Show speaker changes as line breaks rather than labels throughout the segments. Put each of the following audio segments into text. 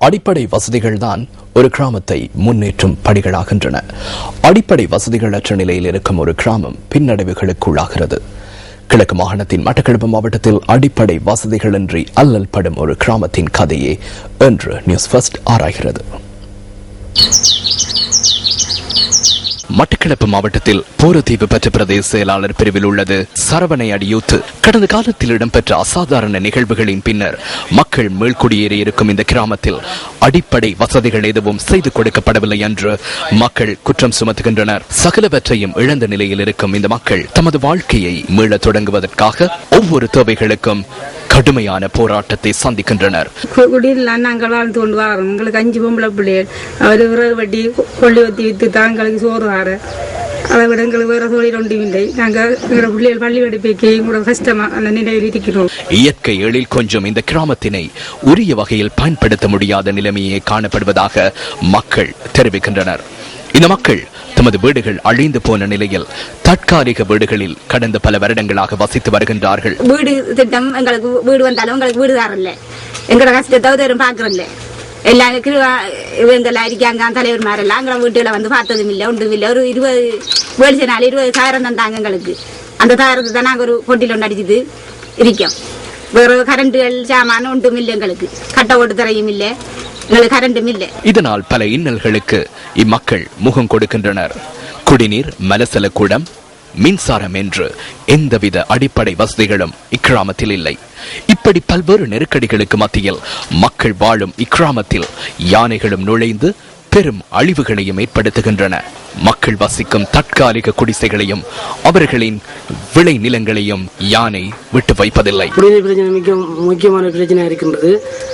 அடிப்படை வசதிகள்தான் ஒரு கிராமத்தை முன்னேற்றும் படிகளாகின்றன அடிப்படை வசதிகளற்ற நிலையில் இருக்கும் ஒரு கிராமம் பின்னடைவுகளுக்குள்ளாகிறது கிழக்கு மாகாணத்தின் மட்டக்களப்பு மாவட்டத்தில் அடிப்படை வசதிகளின்றி அல்லல் படும் ஒரு கிராமத்தின் கதையே என்று நியூஸ் ஃபர்ஸ்ட் ஆராய்கிறது. மட்டக்களப்பு மாவட்டத்தில் போரத்தீவு பெற்ற பிரதேச செயலாளர் பிரிவில் உள்ளது. சரவணை அடியூத்து கடந்த காலத்தில் இடம்பெற்ற அசாதாரண நிகழ்வுகளின் பின்னர் மக்கள் மேல்குடியேறி இருக்கும் இந்த கிராமத்தில் அடிப்படை வசதிகள் எதுவும் செய்து கொடுக்கப்படவில்லை என்று மக்கள் குற்றம் சுமத்துகின்றனர். சகலவற்றையும் இழந்த நிலையில் இருக்கும் இந்த மக்கள் தமது வாழ்க்கையை மீளத் தொடங்குவதற்காக ஒவ்வொரு தேவைகளுக்கும் கடுமையான போராட்டத்தை சந்திக்கின்றனர்.
குடியில் நாங்கள் வாழ்ந்து கொண்டு வரோம். எங்களுக்கு அஞ்சு பொம்பளை பிள்ளைகள் அவர் விறகு வட்டி கொள்ளி வத்தி வித்து தான் எங்களுக்கு சோறு ஆறு அதை விட எங்களுக்கு வேறு தொழில் ஒன்றும் இல்லை. நாங்கள் எங்களோட பிள்ளைகள் பள்ளி படிப்பைக்கு கூட கஷ்டமாக அந்த நிலையில் இருக்கிறோம்.
இயற்கை எழில் கொஞ்சம் இந்த கிராமத்தினை உரிய வகையில் பயன்படுத்த முடியாத நிலைமையே காணப்படுவதாக மக்கள் தெரிவிக்கின்றனர். இந்த மக்கள் தமது வீடுகள் அழிந்து போன நிலையில் தற்காலிக வீடுகளில் கடந்த பல வருடங்களாக வசித்து வருகின்றார்கள்.
வீடு திட்டம் எங்களுக்கு வீடு வந்தாலும் எங்களுக்கு வீடு தரல. எங்களோட கஷ்டத்தை தரும் பாக்குறதில்ல எல்லாம் இவங்கெல்லாம் இருக்காங்க தலைவர் மாதிரிலாம் எங்களை வீட்டுல வந்து பார்த்ததும் இல்லை ஒன்றும் இல்லை. ஒரு இருபது வேலிச்ச நாள் இருபது சாயிரம் தந்தாங்க எங்களுக்கு. அந்த சாயிரத்தை தான் நாங்கள் ஒரு பொட்டியில் ஒன்று அடிச்சுட்டு இருக்கோம். வேறு கரண்ட்டுகள் சாமான் ஒன்றும் இல்லை எங்களுக்கு. கட்டை ஓட்டு தரையும் இல்லை.
இதனால் பல இன்னல்களுக்கு இம்மக்கள் முகம் கொடுக்கின்றனர். குடிநீர் மலசல கூடம் மின்சாரம் என்று எந்தவித அடிப்படை வசதிகளும் இக்கிராமத்தில் இல்லை. இப்படி பல்வேறு நெருக்கடிகளுக்கு மத்தியில் மக்கள் வாழும் இக்கிராமத்தில் யானைகளும் நுழைந்து பெரும் அழிவுகளையும் ஏற்படுத்துகின்றன. மக்கள் வசிக்கும் தற்காலிக குடிசைகளையும் அவர்களின் விளை நிலங்களையும் யானை விட்டு வைப்பதில்லை.
குடிநீர் பிரச்சனை மிக முக்கியமான பிரச்சனையா இருக்கின்றது.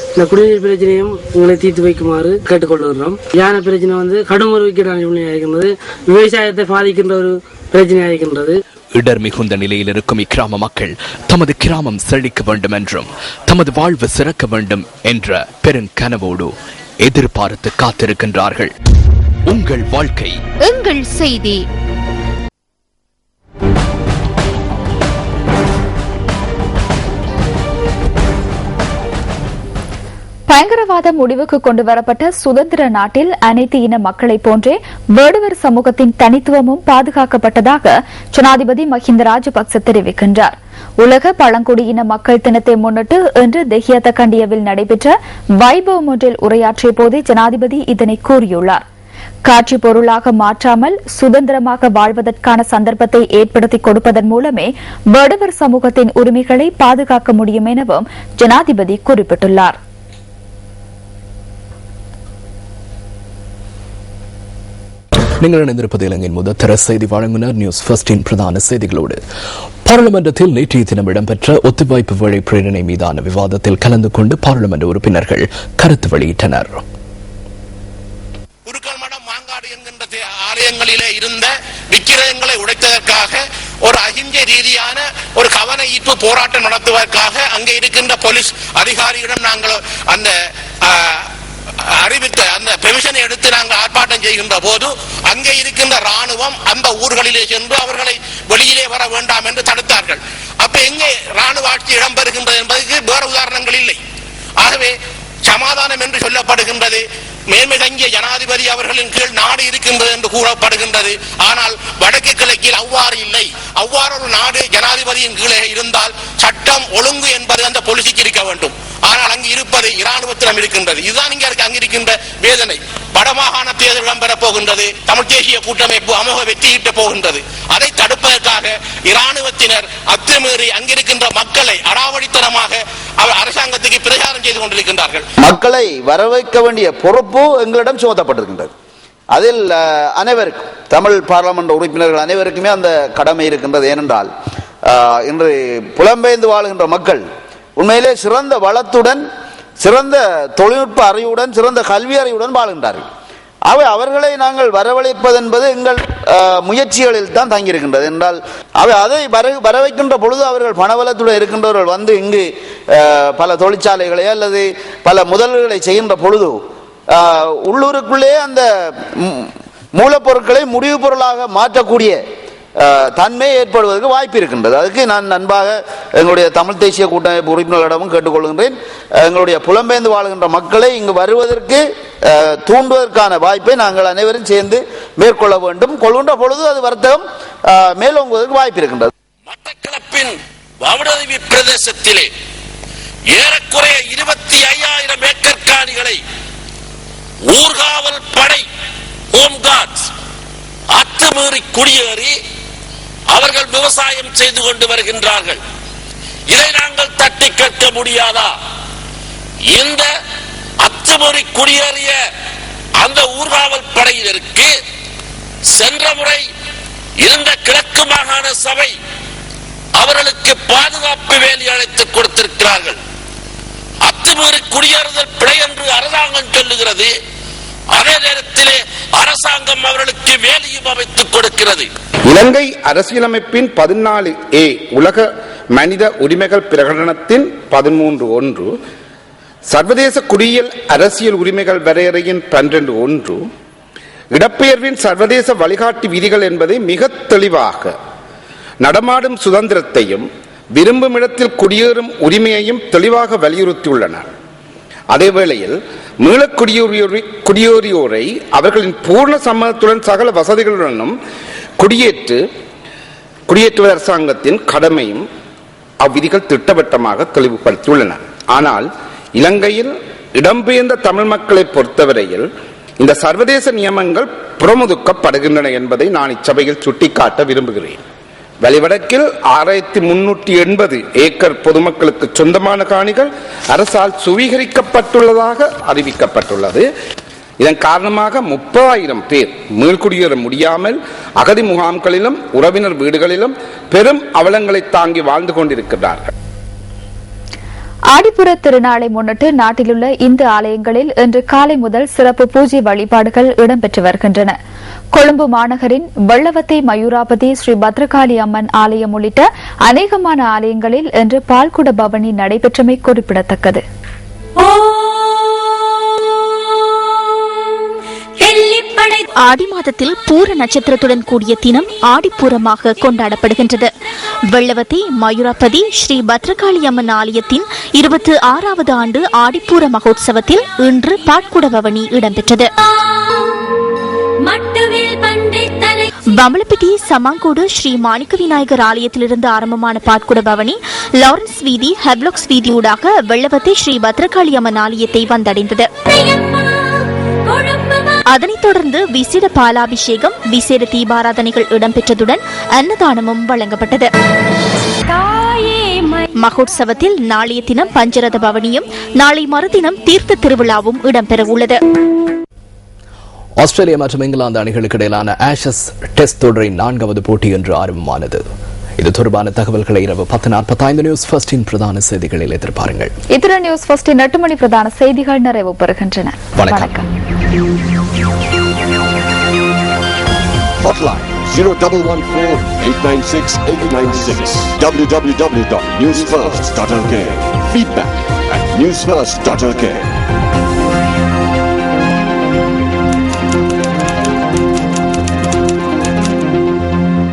இந்த குடிநீர் பிரச்சனையும் எங்களை தீர்த்து வைக்குமாறு கேட்டுக்கொள்கிறோம். யானை பிரச்சனை வந்து கடும் ஒரு இருக்கின்றது. விவசாயத்தை பாதிக்கின்ற ஒரு பிரச்சனையா இருக்கின்றது.
இடர் மிகுந்த நிலையில் இருக்கும் இக்கிராம மக்கள் தமது கிராமம் செழிக்க வேண்டும் என்றும் தமது வாழ்வு சிறக்க வேண்டும் என்ற பெருங்கனவோடு எதிர்பார்த்து காத்திருக்கின்றார்கள். உங்கள் வாழ்க்கை.
எங்கள் செய்தி. பயங்கரவாத முடிவுக்கு கொண்டு வரப்பட்ட சுதந்திர நாட்டில் அனைத்து இன மக்களைப் போன்றே வேடுவர் சமூகத்தின் தனித்துவமும் பாதுகாக்கப்பட்டதாக ஜனாதிபதி மஹிந்த ராஜபக்ச தெரிவிக்கின்றார். உலக பழங்குடியின மக்கள் தினத்தை முன்னிட்டு இன்று தெஹியத்த கண்டியவில் நடைபெற்ற வைபவம் ஒன்றில் உரையாற்றிய போதே ஜனாதிபதி இதனை கூறியுள்ளார். காட்சி பொருளாக மாற்றாமல் சுதந்திரமாக வாழ்வதற்கான சந்தர்ப்பத்தை ஏற்படுத்தி கொடுப்பதன் மூலமே வடுவர் சமூகத்தின் உரிமைகளை பாதுகாக்க முடியும் எனவும் ஜனாதிபதி குறிப்பிட்டுள்ளார்.
நீங்கள் இணைந்திருப்பது இலங்கையின் முதற்தர செய்தி வழங்குனர் நியூஸ் ஃபர்ஸ்டின் பிரதான செய்திகளோடு. பாராளுமன்றத்தில் நேற்றைய தினம் இடம்பெற்ற ஒத்துழைப்பு வழி பிரேரணை மீதான விவாதத்தில் கலந்து கொண்டு பாராளுமன்ற உறுப்பினர்கள் கருத்து வெளியிட்டனர்.
ஆலயங்களிலே இருந்த விக்கிரகங்களை உடைத்ததற்காக ஒரு அகிம்சை ரீதியான ஒரு கவன ஈர்ப்பு போராட்டம் நடத்துவதற்காக அங்கே இருக்கின்ற போலீஸ் அதிகாரியிடம் நாங்கள் அந்த அறிவித்த அந்த பெர்மிஷனை எடுத்து நாங்கள் ஆர்ப்பாட்டம் செய்கின்ற போது அங்கே இருக்கின்ற ராணுவம் அந்த ஊர்களிலே சென்று அவர்களை வெளியிலே வர வேண்டாம் என்று தடுத்தார்கள். அப்ப எங்கே ராணுவ ஆட்சி இடம்பெறுகின்றது என்பதற்கு வேற உதாரணங்கள் இல்லை. ஆகவே சமாதானம் என்று சொல்லப்படுகின்றது. மேன்மை தங்கிய ஜனாதிபதி அவர்களின் கீழ் நாடு இருக்கின்றது என்று கூறப்படுகின்றது. ஆனால் வடக்கு கிழக்கில் அவ்வாறு இல்லை. அவ்வாறு ஒரு நாடு ஜனாதிபதியின் கீழே இருந்தால் சட்டம் ஒழுங்கு என்பது அந்த பொலிசிக்கு இருக்க வேண்டும். ஆனால் அங்கு இருப்பது இராணுவத்திடம் இருக்கின்றது. இதுதான் இங்கே இருக்கு அங்கு இருக்கின்ற வேதனை. வடமாகாண தேர்தல் இடம்பெறப் போகின்றது. தமிழ் தேசிய கூட்டமைப்பு அமோக வெற்றியிட்டு போகின்றது. அதை தடுப்பதற்காக இராணுவத்தினர் அத்துமீறி அங்கிருக்கின்ற மக்களை அடாவடித்தனமாக அவர் அரசாங்கத்துக்கு பிரச்சாரம் செய்து கொண்டிருக்கின்றார்கள்.
மக்களை வரவைக்க வேண்டிய பொறுப்பு எங்களிடம் சுமத்தப்பட்டிருக்கின்றது. அதில் அனைவருக்கும் தமிழ் பாராளுமன்ற உறுப்பினர்கள் அனைவருக்குமே அந்த கடமை இருக்கின்றது. ஏனென்றால் இன்று புலம்பெயர்ந்து வாழுகின்ற மக்கள் உண்மையிலே சிறந்த வளத்துடன் சிறந்த தொழில்நுட்ப அறிவுடன் சிறந்த கல்வி அறிவுடன் வாழ்கின்றார்கள். அவை அவர்களை நாங்கள் வரவழைப்பது என்பது எங்கள் முயற்சிகளில் தான் தங்கியிருக்கின்றது. என்றால் அவை அதை வர வரவைக்கின்ற பொழுது அவர்கள் பணபலத்துடன் இருக்கின்றவர்கள் வந்து இங்கு பல தொழிற்சாலைகளை அல்லது பல முதல்களை செய்கின்ற பொழுது உள்ளூருக்குள்ளேயே உள்ளூருக்குள்ளே அந்த மூலப்பொருட்களை முடிவு பொருளாக மாற்றக்கூடிய தன்மை ஏற்படுவதற்கு வாய்ப்பு இருக்கின்றது. அதுக்கு நான் நண்பாக எங்களுடைய தமிழ் தேசிய கூட்டமைப்பு உறுப்பினர்களிடமும் கேட்டுக்கொள்கின்றேன். எங்களுடைய புலம்பெயர்ந்து வாழுகின்ற மக்களை இங்கு வருவதற்கு தூண்டுவதற்கான வாய்ப்பை நாங்கள் அனைவரும் சேர்ந்து மேற்கொள்ள வேண்டும். கொள்கின்ற பொழுது அது வர்த்தகம் மேலோங்குவதற்கு வாய்ப்பு இருக்கின்றது.
மட்டக்களப்பின் வவுடதவி பிரதேசத்திலே ஏறக்குறைய இருபத்தி ஐயாயிரம் ஏக்கர் காணிகளை ஊர்காவல் படை ஹோம்கார்ட்ஸ் அத்துமீறி குடியேறி அவர்கள் விவசாயம் செய்து கொண்டு வருகின்றார்கள். இதை நாங்கள் தட்டி கேட்க முடியாதா? இந்த அத்துமீறி குடியேறிய அந்த ஊர்காவல் படையினருக்கு சென்ற முறை இருந்த கிழக்கு மாகாண சபை அவர்களுக்கு பாதுகாப்பு வேலி அழைத்து கொடுத்திருக்கிறார்கள். அத்துமீறி குடியேறுதல் பிழை என்று அரசாங்கம் சொல்லுகிறது. அதே நேரத்திலே அரசாங்கம் அவர்களுக்கு வேலையும் அமைத்துக் கொடுக்கிறது.
இலங்கை அரசியலமைப்பின் பதினாலு ஏ உலக மனித உரிமைகள் பிரகடனத்தின் பதிமூன்று ஒன்று சர்வதேச குடியியல் அரசியல் உரிமைகள் வரையறையின் பன்னிரண்டு ஒன்று இடப்பெயர்வின் சர்வதேச வழிகாட்டி விதிகள் என்பதை மிக தெளிவாக நடமாடும் சுதந்திரத்தையும் விரும்பும் இடத்தில் குடியேறும் உரிமையையும் தெளிவாக வலியுறுத்தியுள்ளன அதே வேளையில் மீள குடியோரியோரை குடியேறியோரை அவர்களின் பூர்ண சம்மதத்துடன் சகல வசதிகளுடனும் குடியேற்று குடியேற்றுவது அரசாங்கத்தின் கடமையும் அவ்விதிகள் திட்டவட்டமாக தெளிவுபடுத்தியுள்ளன. ஆனால் இலங்கையில் இடம்பெயர்ந்த தமிழ் மக்களை பொறுத்தவரையில் இந்த சர்வதேச நியமங்கள் புறமுதுக்கப்படுகின்றன என்பதை நான் இச்சபையில் சுட்டிக்காட்ட விரும்புகிறேன். வலிவடக்கில் ஆயிரத்தி முன்னூற்றி எண்பது ஏக்கர் பொதுமக்களுக்கு சொந்தமான காணிகள் அரசால் சுவீகரிக்கப்பட்டுள்ளதாக அறிவிக்கப்பட்டுள்ளது. இதன் காரணமாக முப்பதாயிரம் பேர் மீள்குடியேற முடியாமல் அகதி முகாம்களிலும் உறவினர் வீடுகளிலும் பெரும் அவலங்களை தாங்கி வாழ்ந்து கொண்டிருக்கிறார்கள்.
ஆடிப்புற திருநாளை முன்னிட்டு நாட்டிலுள்ள இந்து ஆலயங்களில் இன்று காலை முதல் சிறப்பு பூஜை வழிபாடுகள் இடம்பெற்று வருகின்றன. கொழும்பு மாநகரின் வெள்ளவத்தை மயூராபதி ஸ்ரீ பத்ரகாளி அம்மன் ஆலயம் உள்ளிட்ட அநேகமான ஆலயங்களில் இன்று பால்குட பவனி நடைபெற்றமை குறிப்பிடத்தக்கது.
ஆடி மாதத்தில் பூர நட்சத்திரத்துடன் கூடிய தினம் ஆடிப்பூரமாக கொண்டாடப்படுகின்றது. வெள்ளவத்தை மயூராபதி ஸ்ரீ பத்ரகாளி அம்மன் ஆலயத்தின் இருபத்தி ஆறாவது ஆண்டு ஆடிப்பூர மகோத்சவத்தில் இன்று பாட்குட பவனி இடம்பெற்றது பம்பளப்பிட்டி சமாங்கோடு ஸ்ரீ மாணிக்க விநாயகர் ஆலயத்திலிருந்து ஆரம்பமான பாட்குட பவனி லாரன்ஸ் வீதி ஹெவ்லாக்ஸ் வீதியூடாக வெள்ளவத்தை ஸ்ரீ பத்ரகாளி அம்மன் ஆலயத்தை வந்தடைந்தது. அதனைத் தொடர்ந்து விசேட பாலாபிஷேகம் விசேட தீபாராதனைகள் இடம்பெற்றதுடன் அன்னதானமும் வழங்கப்பட்டது. மகோத்சவத்தில் நாளைய தினம் பஞ்சரத பவனியும் நாளை மறுதினம் தீர்த்த திருவிழாவும் இடம்பெறவுள்ளது
ஆஸ்திரேலியா மற்றும் இங்கிலாந்து அணிகளுக்கு இடையிலான ஆஷஸ் டெஸ்ட் தொடரின் நான்காவது போட்டி இன்று ஆரம்பமானது. இது தொடர்பான தகவல்களை இரவு பத்து நாற்பத்தைந்து நியூஸ் ஃபர்ஸ்டின் பிரதான செய்திகளில் எதிர்பாருங்கள்.
இத்துடன் நியூஸ் ஃபர்ஸ்டின் எட்டு மணி பிரதான செய்திகள் நிறைவு பெறுகின்றன.
வணக்கம்.
Hotline 0114-896-896 www.newsfirst.lk Feedback at newsfirst.lk